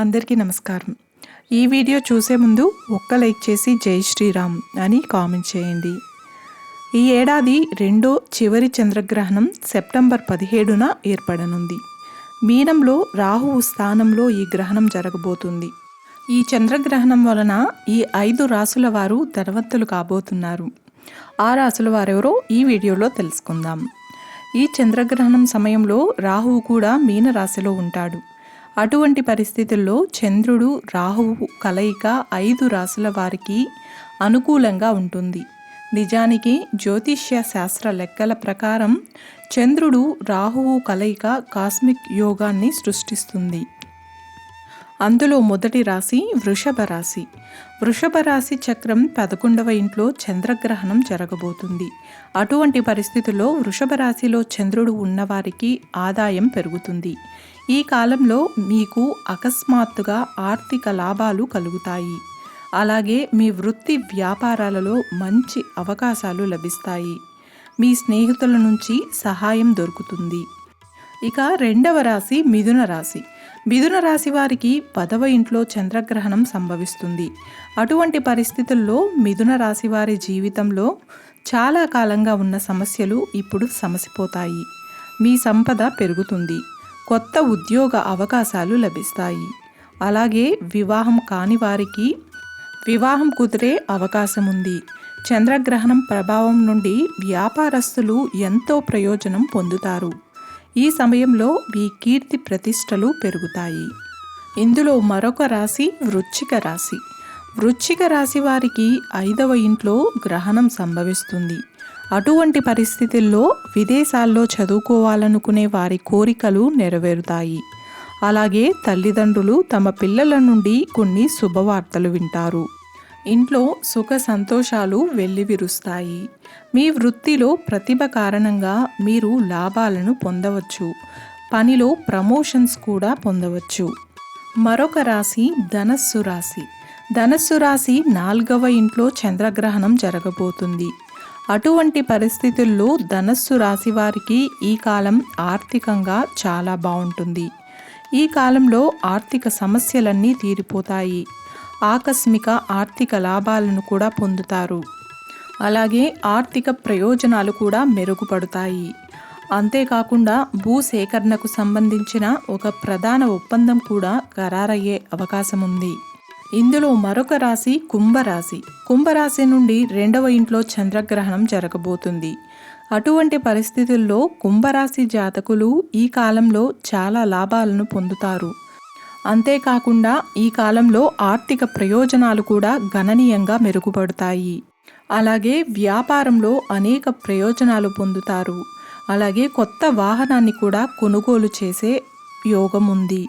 అందరికీ నమస్కారం. ఈ వీడియో చూసే ముందు ఒక్క లైక్ చేసి జై శ్రీరామ్ అని కామెంట్ చేయండి. ఈ ఏడాది రెండో చివరి చంద్రగ్రహణం సెప్టెంబర్ పదిహేడున ఏర్పడనుంది. మీనంలో రాహువు స్థానంలో ఈ గ్రహణం జరగబోతుంది. ఈ చంద్రగ్రహణం వలన ఈ ఐదు రాసుల వారు ధనవంతులు కాబోతున్నారు. ఆ రాసుల వారెవరో ఈ వీడియోలో తెలుసుకుందాం. ఈ చంద్రగ్రహణం సమయంలో రాహువు కూడా మీన రాశిలో ఉంటాడు. అటువంటి పరిస్థితుల్లో చంద్రుడు రాహువు కలయిక ఐదు రాసుల వారికి అనుకూలంగా ఉంటుంది. నిజానికి జ్యోతిష్య శాస్త్ర లెక్కల ప్రకారం చంద్రుడు రాహువు కలయిక కాస్మిక్ యోగాన్ని సృష్టిస్తుంది. అందులో మొదటి రాశి వృషభ రాశి. వృషభ రాశి చక్రం పదకొండవ ఇంట్లో చంద్రగ్రహణం జరగబోతుంది. అటువంటి పరిస్థితుల్లో వృషభ రాశిలో చంద్రుడు ఉన్నవారికి ఆదాయం పెరుగుతుంది. ఈ కాలంలో మీకు అకస్మాత్తుగా ఆర్థిక లాభాలు కలుగుతాయి. అలాగే మీ వృత్తి వ్యాపారాలలో మంచి అవకాశాలు లభిస్తాయి. మీ స్నేహితుల నుంచి సహాయం దొరుకుతుంది. ఇక రెండవ రాశి మిథున రాశి. మిథున రాశి వారికి పదవ ఇంట్లో చంద్రగ్రహణం సంభవిస్తుంది. అటువంటి పరిస్థితుల్లో మిథున రాశి వారి జీవితంలో చాలా కాలంగా ఉన్న సమస్యలు ఇప్పుడు సమసిపోతాయి. మీ సంపద పెరుగుతుంది. కొత్త ఉద్యోగ అవకాశాలు లభిస్తాయి. అలాగే వివాహం కాని వారికి వివాహం కుదిరే అవకాశం ఉంది చంద్రగ్రహణం ప్రభావం నుండి వ్యాపారస్తులు ఎంతో ప్రయోజనం పొందుతారు. ఈ సమయంలో మీ కీర్తి ప్రతిష్టలు పెరుగుతాయి. ఇందులో మరొక రాశి వృచ్చిక రాశి. వృచ్చిక రాశి వారికి ఐదవ ఇంట్లో గ్రహణం సంభవిస్తుంది. అటువంటి పరిస్థితుల్లో విదేశాల్లో చదువుకోవాలనుకునే వారి కోరికలు నెరవేరుతాయి. అలాగే తల్లిదండ్రులు తమ పిల్లల నుండి కొన్ని శుభవార్తలు వింటారు. ఇంట్లో సుఖ సంతోషాలు వెల్లివిరుస్తాయి మీ వృత్తిలో ప్రతిభ కారణంగా మీరు లాభాలను పొందవచ్చు. పనిలో ప్రమోషన్స్ కూడా పొందవచ్చు. మరొక రాశి ధనస్సు రాశి. ధనస్సు రాశి నాలుగవ ఇంట్లో చంద్రగ్రహణం జరగబోతుంది. అటువంటి పరిస్థితుల్లో ధనస్సు రాశి వారికి ఈ కాలం ఆర్థికంగా చాలా బాగుంటుంది. ఈ కాలంలో ఆర్థిక సమస్యలన్నీ తీరిపోతాయి. ఆకస్మిక ఆర్థిక లాభాలను కూడా పొందుతారు. అలాగే ఆర్థిక ప్రయోజనాలు కూడా మెరుగుపడతాయి. అంతేకాకుండా భూసేకరణకు సంబంధించిన ఒక ప్రధాన ఒప్పందం కూడా ఖరారయ్యే అవకాశం ఉంది ఇందులో మరొక రాశి కుంభరాశి. కుంభరాశి నుండి రెండవ ఇంట్లో చంద్రగ్రహణం జరగబోతుంది. అటువంటి పరిస్థితుల్లో కుంభరాశి జాతకులు ఈ కాలంలో చాలా లాభాలను పొందుతారు. అంతేకాకుండా ఈ కాలంలో ఆర్థిక ప్రయోజనాలు కూడా గణనీయంగా మెరుగుపడతాయి. అలాగే వ్యాపారంలో అనేక ప్రయోజనాలు పొందుతారు. అలాగే కొత్త వాహనాన్ని కూడా కొనుగోలు చేసే యోగం ఉంది